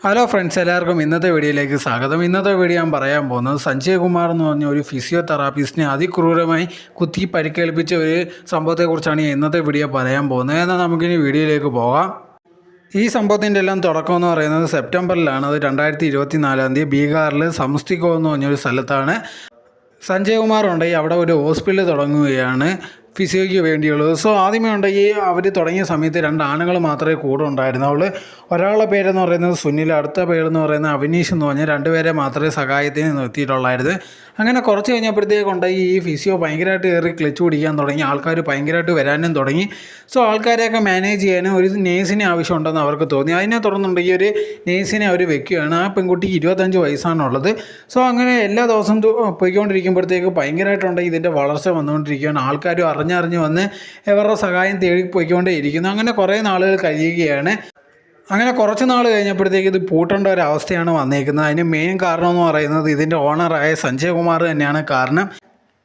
Hello friends എല്ലാവർക്കും ഇന്നത്തെ വീഡിയോയിലേക്ക് സ്വാഗതം. ഇന്നത്തെ വീഡിയോ ഞാൻ പറയാൻ പോകുന്നത് സഞ്ജയ് കുമാർ എന്ന് പറഞ്ഞ ഒരു ഫിസിയോതെറാപ്പിസ്റ്റിനെ അതിക്രൂരമായി കുത്തി പരിക്കേൽപ്പിച്ച ഒരു സംഭവത്തെക്കുറിച്ചാണ് ഇന്നത്തെ വീഡിയോ പറയാൻ പോകുന്നത്. എന്നാൽ നമുക്കിനി വീഡിയോയിലേക്ക് പോകാം. ഈ സംഭവത്തിന്റെ എല്ലാം തുടക്കം എന്ന് പറയുന്നത് സെപ്റ്റംബറിലാണ്. അത് രണ്ടായിരത്തി ഇരുപത്തി നാലാം തീയതി ബീഹാറിൽ സംസ്തികോ എന്ന് പറഞ്ഞൊരു സ്ഥലത്താണ് സഞ്ജയ് കുമാർ ഉണ്ടെങ്കിൽ അവിടെ ഒരു ഹോസ്പിറ്റൽ തുടങ്ങുകയാണ്. ഫിസിയോയ്ക്ക് വേണ്ടിയുള്ളത്. സോ ആദ്യമേ ഉണ്ടെങ്കിൽ അവർ തുടങ്ങിയ സമയത്ത് രണ്ട് ആണുങ്ങൾ മാത്രമേ കൂടെ ഉണ്ടായിരുന്നുള്ളൂ. ഒരാളുടെ പേരെന്ന് പറയുന്നത് സുനിൽ അടുത്ത പേരെന്ന് പറയുന്നത് അവിനീഷ് എന്ന് പറഞ്ഞാൽ രണ്ടുപേരെ മാത്രമേ സഹായത്തിന് നിർത്തിയിട്ടുള്ളായിരുന്നു. അങ്ങനെ കുറച്ച് കഴിഞ്ഞപ്പോഴത്തേക്ക് ഉണ്ടെങ്കിൽ ഈ ഫിസിയോ ഭയങ്കരമായിട്ട് കയറി ക്ലച്ച് പിടിക്കാൻ തുടങ്ങി. ആൾക്കാർ ഭയങ്കരമായിട്ട് വരാനും തുടങ്ങി. സോ ആൾക്കാരെയൊക്കെ മാനേജ് ചെയ്യാനും ഒരു നേഴ്സിനെ ആവശ്യമുണ്ടെന്ന് അവർക്ക് തോന്നി. അതിനെ തുടർന്നുണ്ടെങ്കിൽ ഒരു നേഴ്സിനെ അവർ വെക്കുകയാണ്. ആ പെൺകുട്ടിക്ക് ഇരുപത്തഞ്ച് വയസ്സാണുള്ളത്. സോ അങ്ങനെ എല്ലാ ദിവസവും പോയിക്കൊണ്ടിരിക്കുമ്പോഴത്തേക്ക് ഭയങ്കരമായിട്ടുണ്ടെങ്കിൽ ഇതിന്റെ വളർച്ച വന്നുകൊണ്ടിരിക്കുകയാണ്. ആൾക്കാരും അറിഞ്ഞറിഞ്ഞ് വന്ന് ഇവരുടെ സഹായം തേടി പോയിക്കൊണ്ടേയിരിക്കുന്നു അങ്ങനെ കുറേ നാളുകൾ കഴിയുകയാണ്. അങ്ങനെ കുറച്ച് നാൾ കഴിഞ്ഞപ്പോഴത്തേക്ക് ഇത് പൂട്ടേണ്ട ഒരു അവസ്ഥയാണ് വന്നേക്കുന്നത്. അതിന് മെയിൻ കാരണം എന്ന് പറയുന്നത് ഇതിന്റെ ഓണറായ സഞ്ജയ് കുമാർ തന്നെയാണ് കാരണം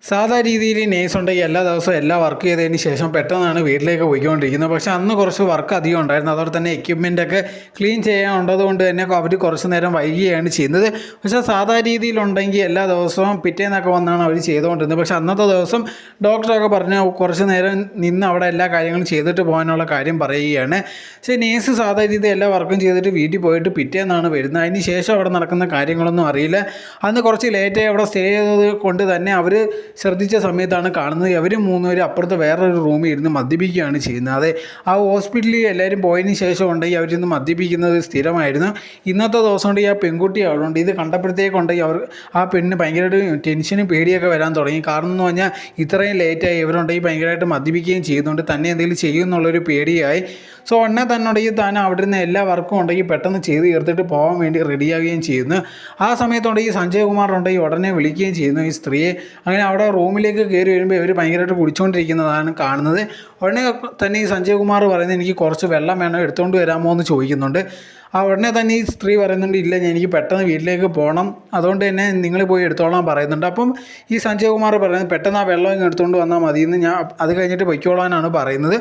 സാധാ രീതിയിൽ നേഴ്സ് ഉണ്ടെങ്കിൽ എല്ലാ ദിവസവും എല്ലാ വർക്ക് ചെയ്തതിന് ശേഷം പെട്ടെന്നാണ് വീട്ടിലേക്ക് പോയിക്കൊണ്ടിരിക്കുന്നത്. പക്ഷേ അന്ന് കുറച്ച് വർക്ക് അധികം ഉണ്ടായിരുന്നു. അതോടെ തന്നെ എക്യുപ്മെന്റ് ഒക്കെ ക്ലീൻ ചെയ്യാനുള്ളത് കൊണ്ട് തന്നെ അവർ കുറച്ച് നേരം വൈകിയാണ് ചെയ്യുന്നത്. പക്ഷേ സാധാ രീതിയിലുണ്ടെങ്കിൽ എല്ലാ ദിവസവും പിറ്റേന്നൊക്കെ വന്നാണ് അവർ ചെയ്തുകൊണ്ടിരുന്നത്. പക്ഷേ അന്നത്തെ ദിവസം ഡോക്ടറൊക്കെ പറഞ്ഞ് കുറച്ച് നേരം നിന്ന് അവിടെ എല്ലാ കാര്യങ്ങളും ചെയ്തിട്ട് പോകാനുള്ള കാര്യം പറയുകയാണ്. പക്ഷേ നേഴ്സ് സാധാ രീതിയിൽ എല്ലാ വർക്കും ചെയ്തിട്ട് വീട്ടിൽ പോയിട്ട് പിറ്റേന്നാണ് വരുന്നത്. അതിന് ശേഷം അവിടെ നടക്കുന്ന കാര്യങ്ങളൊന്നും അറിയില്ല. അന്ന് കുറച്ച് ലേറ്റായി അവിടെ സ്റ്റേ ചെയ്തത് കൊണ്ട് തന്നെ അവർ ശ്രദ്ധിച്ച സമയത്താണ് കാണുന്നത്. അവർ മൂന്നുപേരും അപ്പുറത്ത് വേറൊരു റൂമിൽ ഇരുന്ന് മദ്യപിക്കുകയാണ് ചെയ്യുന്നത്. അതെ ആ ഹോസ്പിറ്റലിൽ എല്ലാവരും പോയതിന് ശേഷം ഉണ്ടെങ്കിൽ അവരിന്ന് മദ്യപിക്കുന്നത് സ്ഥിരമായിരുന്നു. ഇന്നത്തെ ദിവസം കൊണ്ട് ആ പെൺകുട്ടി അവിടെ ഉണ്ട്. ഇത് കണ്ടപ്പോഴത്തേക്കുണ്ടെങ്കിൽ അവർ ആ പെണ്ണിന് ഭയങ്കരമായിട്ട് ടെൻഷനും പേടിയൊക്കെ വരാൻ തുടങ്ങി. കാരണം എന്ന് പറഞ്ഞാൽ ഇത്രയും ലേറ്റായി ഇവരുണ്ടെങ്കിൽ ഭയങ്കരമായിട്ട് മദ്യപിക്കുകയും ചെയ്യുന്നുണ്ട്. തന്നെ എന്തെങ്കിലും ചെയ്യും എന്നുള്ളൊരു പേടിയായി. സോ ഉടനെ തന്നെ ഉണ്ടെങ്കിൽ താൻ അവിടെ നിന്ന് എല്ലാ വർക്കും ഉണ്ടെങ്കിൽ പെട്ടെന്ന് ചെയ്ത് തീർത്തിട്ട് പോകാൻ വേണ്ടി റെഡിയാകുകയും ചെയ്യുന്നു. ആ സമയത്തുണ്ടെങ്കിൽ സഞ്ജയ് കുമാർ ഉണ്ടെങ്കിൽ ഉടനെ വിളിക്കുകയും ചെയ്യുന്നു. ഈ സ്ത്രീയെ അങ്ങനെ അവിടെ റൂമിലേക്ക് കയറി വരുമ്പോൾ ഇവർ ഭയങ്കരമായിട്ട് കുടിച്ചുകൊണ്ടിരിക്കുന്നതാണ് കാണുന്നത്. ഉടനെ തന്നെ ഈ സഞ്ജയ് കുമാർ പറയുന്നത് എനിക്ക് കുറച്ച് വെള്ളം വേണം എടുത്തുകൊണ്ട് വരാമോ എന്ന് ചോദിക്കുന്നുണ്ട്. ആ ഉടനെ തന്നെ ഈ സ്ത്രീ പറയുന്നുണ്ട് ഇല്ല ഞാൻ എനിക്ക് പെട്ടെന്ന് വീട്ടിലേക്ക് പോകണം അതുകൊണ്ട് തന്നെ നിങ്ങൾ പോയി എടുത്തോളാൻ പറയുന്നുണ്ട്. അപ്പം ഈ സഞ്ജയ് കുമാർ പറയുന്നത് പെട്ടെന്ന് ആ വെള്ളം എടുത്തുകൊണ്ട് വന്നാൽ മതിയെന്ന് ഞാൻ അത് കഴിഞ്ഞിട്ട് പൊയ്ക്കോളാനാണ് പറയുന്നത്.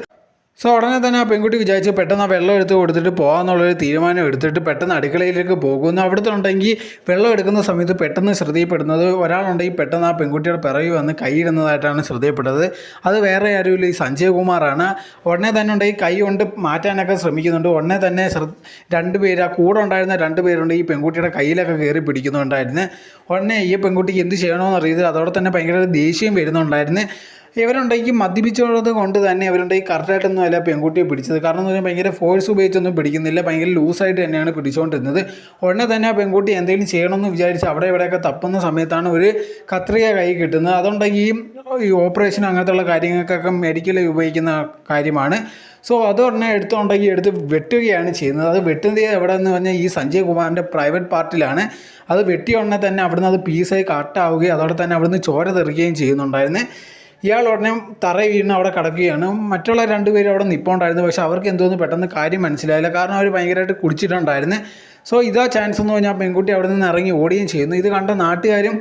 സോ ഉടനെ തന്നെ ആ പെൺകുട്ടി വിചാരിച്ച് പെട്ടെന്ന് ആ വെള്ളം എടുത്ത് കൊടുത്തിട്ട് പോകാമെന്നുള്ളൊരു തീരുമാനം എടുത്തിട്ട് പെട്ടെന്ന് അടുക്കളയിലേക്ക് പോകുന്നു. അവിടുത്തെ ഉണ്ടെങ്കിൽ വെള്ളം എടുക്കുന്ന സമയത്ത് പെട്ടെന്ന് ശ്രദ്ധയപ്പെടുന്നത് ഒരാളുണ്ടെങ്കിൽ പെട്ടെന്ന് ആ പെൺകുട്ടിയുടെ പിറവി വന്ന് കൈയിടുന്നതായിട്ടാണ് ശ്രദ്ധയപ്പെട്ടത് അത് വേറെ ആരുമില്ല. ഈ സഞ്ജയ് കുമാറാണ് ഉടനെ തന്നെ ഉണ്ടെങ്കിൽ കൈ കൊണ്ട് മാറ്റാനൊക്കെ ശ്രമിക്കുന്നുണ്ട്. ഉടനെ തന്നെ രണ്ട് പേര് ആ കൂടെ ഉണ്ടായിരുന്ന രണ്ട് പേരുണ്ട് ഈ പെൺകുട്ടിയുടെ കയ്യിലൊക്കെ കയറി പിടിക്കുന്നുണ്ടായിരുന്നു. ഉടനെ ഈ പെൺകുട്ടിക്ക് എന്ത് ചെയ്യണമെന്ന് അറിയത് അതോടെ തന്നെ ഭയങ്കര ദേഷ്യം വരുന്നുണ്ടായിരുന്നു. ഇവരുണ്ടെങ്കിൽ മദ്യപിച്ചുള്ളത് കൊണ്ട് തന്നെ ഇവരുണ്ടെങ്കിൽ കറക്റ്റായിട്ടൊന്നും അല്ല പെൺകുട്ടിയെ പിടിച്ചത്. കാരണം എന്ന് പറഞ്ഞാൽ ഭയങ്കര ഫോഴ്സ് ഉപയോഗിച്ചൊന്നും പിടിക്കുന്നില്ല. ഭയങ്കര ലൂസായിട്ട് തന്നെയാണ് പിടിച്ചുകൊണ്ടിരുന്നത് ഉടനെ തന്നെ ആ പെൺകുട്ടി എന്തെങ്കിലും ചെയ്യണമെന്ന് വിചാരിച്ച് അവിടെ ഇവിടെയൊക്കെ തപ്പുന്ന സമയത്താണ് ഒരു കത്രിക കൈ കിട്ടുന്നത്. അതുണ്ടെങ്കിൽ ഈ- ഈ ഓപ്പറേഷൻ അങ്ങനത്തെയുള്ള കാര്യങ്ങൾക്കൊക്കെ മെഡിക്കൽ ഉപയോഗിക്കുന്ന കാര്യമാണ്. സോ അത് ഉടനെ എടുത്തുണ്ടെങ്കിൽ എടുത്ത് വെട്ടുകയാണ് ചെയ്യുന്നത്. അത് വെട്ടുന്നത് എവിടെ എന്ന് പറഞ്ഞാൽ ഈ സഞ്ജയ് കുമാറിന്റെ പ്രൈവറ്റ് പാർട്ടിലാണ് അത് വെട്ടിയ ഉടനെ തന്നെ അവിടുന്ന് അത് പീസായി കട്ടാവുകയും അതോടെ തന്നെ അവിടുന്ന് ചോര തെറിക്കുകയും ചെയ്യുന്നുണ്ടായിരുന്നു. ഇയാൾ ഉടനെ തറ വീണ് അവിടെ കിടക്കുകയാണ്. മറ്റുള്ള രണ്ടുപേരും അവിടെ നിൽപ്പുണ്ടായിരുന്നു പക്ഷേ അവർക്ക് എന്തോന്ന് പെട്ടെന്ന് കാര്യം മനസ്സിലായില്ല. കാരണം അവർ ഭയങ്കരമായിട്ട് കുടിച്ചിട്ടുണ്ടായിരുന്നു. സോ ഇതാ ചാൻസ് എന്ന് പറഞ്ഞാൽ പെൺകുട്ടി അവിടെ നിന്ന് ഇറങ്ങി ഓടുകയും ചെയ്യുന്നു. ഇത് കണ്ട നാട്ടുകാരും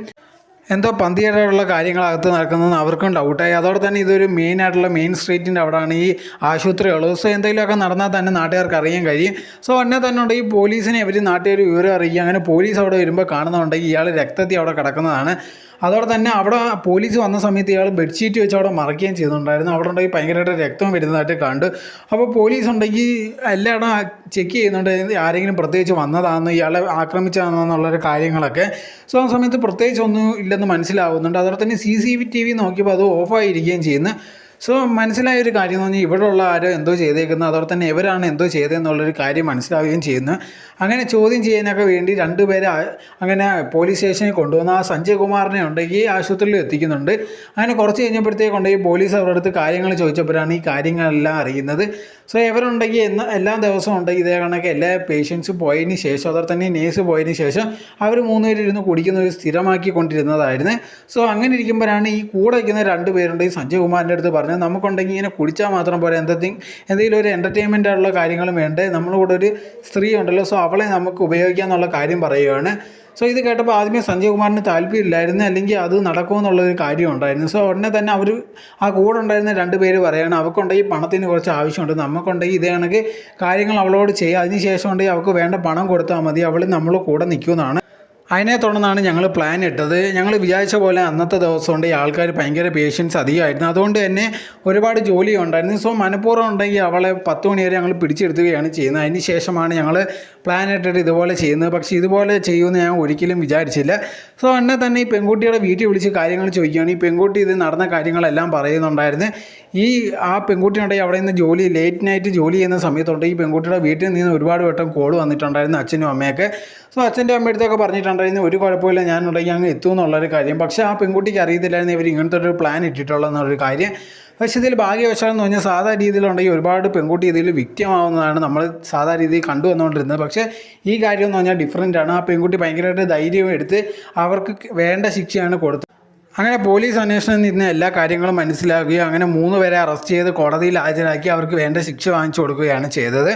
എന്തോ പന്തിയായിട്ടുള്ള കാര്യങ്ങളകത്ത് നടക്കുന്നതെന്ന് അവർക്കും ഡൗട്ടായി അതോടെ തന്നെ ഇതൊരു മെയിൻ ആയിട്ടുള്ള മെയിൻ സ്ട്രീറ്റിന്റെ അവിടെയാണ് ഈ ആശുപത്രി ഉള്ളത് സോ എന്തെങ്കിലുമൊക്കെ നടന്നാൽ തന്നെ നാട്ടുകാർക്ക് അറിയാൻ കഴിയും. സോ എന്നെ തന്നെ ഉണ്ടെങ്കിൽ പോലീസിനെ ഇവർ നാട്ടുകാർ വിവരം അറിയിക്കുക. അങ്ങനെ പോലീസ് അവിടെ വരുമ്പോൾ കാണുന്നുണ്ടെങ്കിൽ ഇയാൾ രക്തത്തിൽ അവിടെ കിടക്കുന്നതാണ്. അതോടെ തന്നെ അവിടെ പോലീസ് വന്ന സമയത്ത് ഇയാൾ ബെഡ്ഷീറ്റ് വെച്ച് അവിടെ മറക്കുകയും ചെയ്യുന്നുണ്ടായിരുന്നു അവിടെ ഉണ്ടെങ്കിൽ ഭയങ്കരമായിട്ട് രക്തം വരുന്നതായിട്ട് കണ്ടു. അപ്പോൾ പോലീസ് ഉണ്ടെങ്കിൽ എല്ലായിടം ചെക്ക് ചെയ്യുന്നുണ്ട് ആരെങ്കിലും പ്രത്യേകിച്ച് വന്നതാണെന്ന് ഇയാളെ ആക്രമിച്ചതാണെന്നുള്ളൊരു കാര്യങ്ങളൊക്കെ. സോ ആ സമയത്ത് പ്രത്യേകിച്ച് ഒന്നും ഇല്ലെന്ന് മനസ്സിലാവുന്നുണ്ട്. അതോടെ തന്നെ സി സി ടി വി നോക്കിയപ്പോൾ അത് ഓഫായിരിക്കുകയും ചെയ്യുന്നു. സോ മനസ്സിലായ ഒരു കാര്യം എന്ന് പറഞ്ഞാൽ ഇവിടെയുള്ള ആരോ എന്തോ ചെയ്തേക്കുന്നത് അതോടെ തന്നെ ഇവരാണ് എന്തോ ചെയ്തതെന്നുള്ളൊരു കാര്യം മനസ്സിലാവുകയും ചെയ്യുന്നു. അങ്ങനെ ചോദ്യം ചെയ്യാനൊക്കെ വേണ്ടി രണ്ടുപേരെ അങ്ങനെ പോലീസ് സ്റ്റേഷനിൽ കൊണ്ടുവന്ന ആ സഞ്ജയ് കുമാറിനെ ഉണ്ടെങ്കിൽ ആശുപത്രിയിൽ എത്തിക്കുന്നുണ്ട്. അങ്ങനെ കുറച്ച് കഴിഞ്ഞപ്പോഴത്തേക്കുണ്ടെങ്കിൽ പോലീസ് അവരുടെ അടുത്ത് കാര്യങ്ങൾ ചോദിച്ചപ്പോഴാണ് ഈ കാര്യങ്ങളെല്ലാം അറിയുന്നത്. സോ ഇവരുണ്ടെങ്കിൽ എന്ന് എല്ലാ ദിവസവും ഉണ്ടെങ്കിൽ ഇതേ കണക്ക് എല്ലാ പേഷ്യൻസും പോയതിന് ശേഷം അതോടെ തന്നെ നേഴ്സ് പോയതിന് ശേഷം അവർ മൂന്നുപേരിരുന്ന് കുടിക്കുന്ന ഒരു സ്ഥിരമാക്കി കൊണ്ടിരുന്നതായിരുന്നു സോ അങ്ങനെ ഇരിക്കുമ്പോഴാണ് ഈ കൂടെ ഇരിക്കുന്ന രണ്ട് പേരുണ്ടെങ്കിൽ സഞ്ജയ് കുമാറിന്റെ അടുത്ത് പറഞ്ഞ പറഞ്ഞത് നമുക്കുണ്ടെങ്കിൽ ഇങ്ങനെ കുടിച്ചാൽ മാത്രം പോലെ എന്തെങ്കിലും എന്തെങ്കിലും ഒരു എന്റർടൈൻമെന്റ് ആയിട്ടുള്ള കാര്യങ്ങളും വേണ്ടേ. നമ്മളിവിടെ ഒരു സ്ത്രീ ഉണ്ടല്ലോ സോ അവളെ നമുക്ക് ഉപയോഗിക്കാമെന്നുള്ള കാര്യം പറയുകയാണ് സോ ഇത് കേട്ടപ്പോൾ ആദ്യമേ സഞ്ജയ് കുമാറിന് താല്പര്യമില്ലായിരുന്നു അല്ലെങ്കിൽ അത് നടക്കുമെന്നുള്ളൊരു കാര്യം ഉണ്ടായിരുന്നു. സോ ഉടനെ തന്നെ അവർ ആ കൂടെ ഉണ്ടായിരുന്ന രണ്ട് പേര് പറയുകയാണ് അവൾക്കുണ്ടെങ്കിൽ പണത്തിന് കുറച്ച് ആവശ്യമുണ്ട്. നമുക്കുണ്ടെങ്കിൽ ഇതേ കാര്യങ്ങൾ അവളോട് ചെയ്യുക അതിന് ശേഷം ഉണ്ടെങ്കിൽ അവൾക്ക് വേണ്ട പണം കൊടുത്താൽ മതി. അവൾ നമ്മൾ കൂടെ നിൽക്കുമെന്നാണ്. അതിനെ തുടർന്നാണ് ഞങ്ങൾ പ്ലാൻ ഇട്ടത്. ഞങ്ങൾ വിചാരിച്ച പോലെ അന്നത്തെ ദിവസം കൊണ്ട് ഈ ആൾക്കാർ ഭയങ്കര പേഷ്യൻസ് അധികമായിരുന്നു. അതുകൊണ്ട് തന്നെ ഒരുപാട് ജോലി ഉണ്ടായിരുന്നു. സോ മനഃപൂർവം ഉണ്ടെങ്കിൽ അവളെ പത്ത് മണി വരെ ഞങ്ങൾ പിടിച്ചെടുത്തുകയാണ് ചെയ്യുന്നത്. അതിന് ശേഷമാണ് ഞങ്ങൾ പ്ലാൻ ഇട്ടിട്ട് ഇതുപോലെ ചെയ്യുന്നത്. പക്ഷേ ഇതുപോലെ ചെയ്യുമെന്ന് ഞാൻ ഒരിക്കലും വിചാരിച്ചില്ല. സോ എന്നെ തന്നെ ഈ പെൺകുട്ടിയുടെ വീട്ടിൽ വിളിച്ച് കാര്യങ്ങൾ ചോദിക്കുകയാണ്. ഈ പെൺകുട്ടി ഇത് നടന്ന കാര്യങ്ങളെല്ലാം പറയുന്നുണ്ടായിരുന്നു. ഈ ആ പെൺകുട്ടിയുണ്ടെങ്കിൽ അവിടെ നിന്ന് ജോലി ലേറ്റ് നൈറ്റ് ജോലി ചെയ്യുന്ന സമയത്തുണ്ട് ഈ പെൺകുട്ടിയുടെ വീട്ടിൽ നിന്ന് ഒരുപാട് വട്ടം കോൾ വന്നിട്ടുണ്ടായിരുന്നു അച്ഛനും അമ്മയൊക്കെ. സോ അച്ഛന്റെ അമ്മയടുത്തൊക്കെ പറഞ്ഞിട്ടുണ്ടായിരുന്നു ഒരു കുഴപ്പമില്ല ഞാനുണ്ടെങ്കിൽ അങ്ങ് എത്തുമെന്നുള്ളൊരു കാര്യം. പക്ഷേ ആ പെൺകുട്ടിക്ക് അറിയത്തില്ലായിരുന്നു ഇവർ ഇങ്ങനത്തെ ഒരു പ്ലാൻ ഇട്ടിട്ടുള്ളതെന്നൊരു കാര്യം. പക്ഷേ ഇതിൽ ഭാഗ്യവശാൽ എന്ന് പറഞ്ഞാൽ സാധാ രീതിയിലുണ്ടെങ്കിൽ ഒരുപാട് പെൺകുട്ടി ഇതിൽ വിക്റ്റമാവുന്നതാണ് നമ്മൾ സാധാ രീതിയിൽ കണ്ടുവന്നുകൊണ്ടിരുന്നത് പക്ഷേ ഈ കാര്യം എന്ന് പറഞ്ഞാൽ ഡിഫറന്റ് ആണ്. ആ പെൺകുട്ടി ഭയങ്കരമായിട്ട് ധൈര്യം എടുത്ത് അവർക്ക് വേണ്ട ശിക്ഷയാണ് കൊടുത്തത്. അങ്ങനെ പോലീസ് അന്വേഷണത്തിൽ നിന്ന് എല്ലാ കാര്യങ്ങളും മനസ്സിലാക്കുകയും അങ്ങനെ മൂന്ന് പേരെ അറസ്റ്റ് ചെയ്ത് കോടതിയിൽ ഹാജരാക്കി അവർക്ക് വേണ്ട ശിക്ഷ വാങ്ങിച്ചു കൊടുക്കുകയാണ് ചെയ്തത്.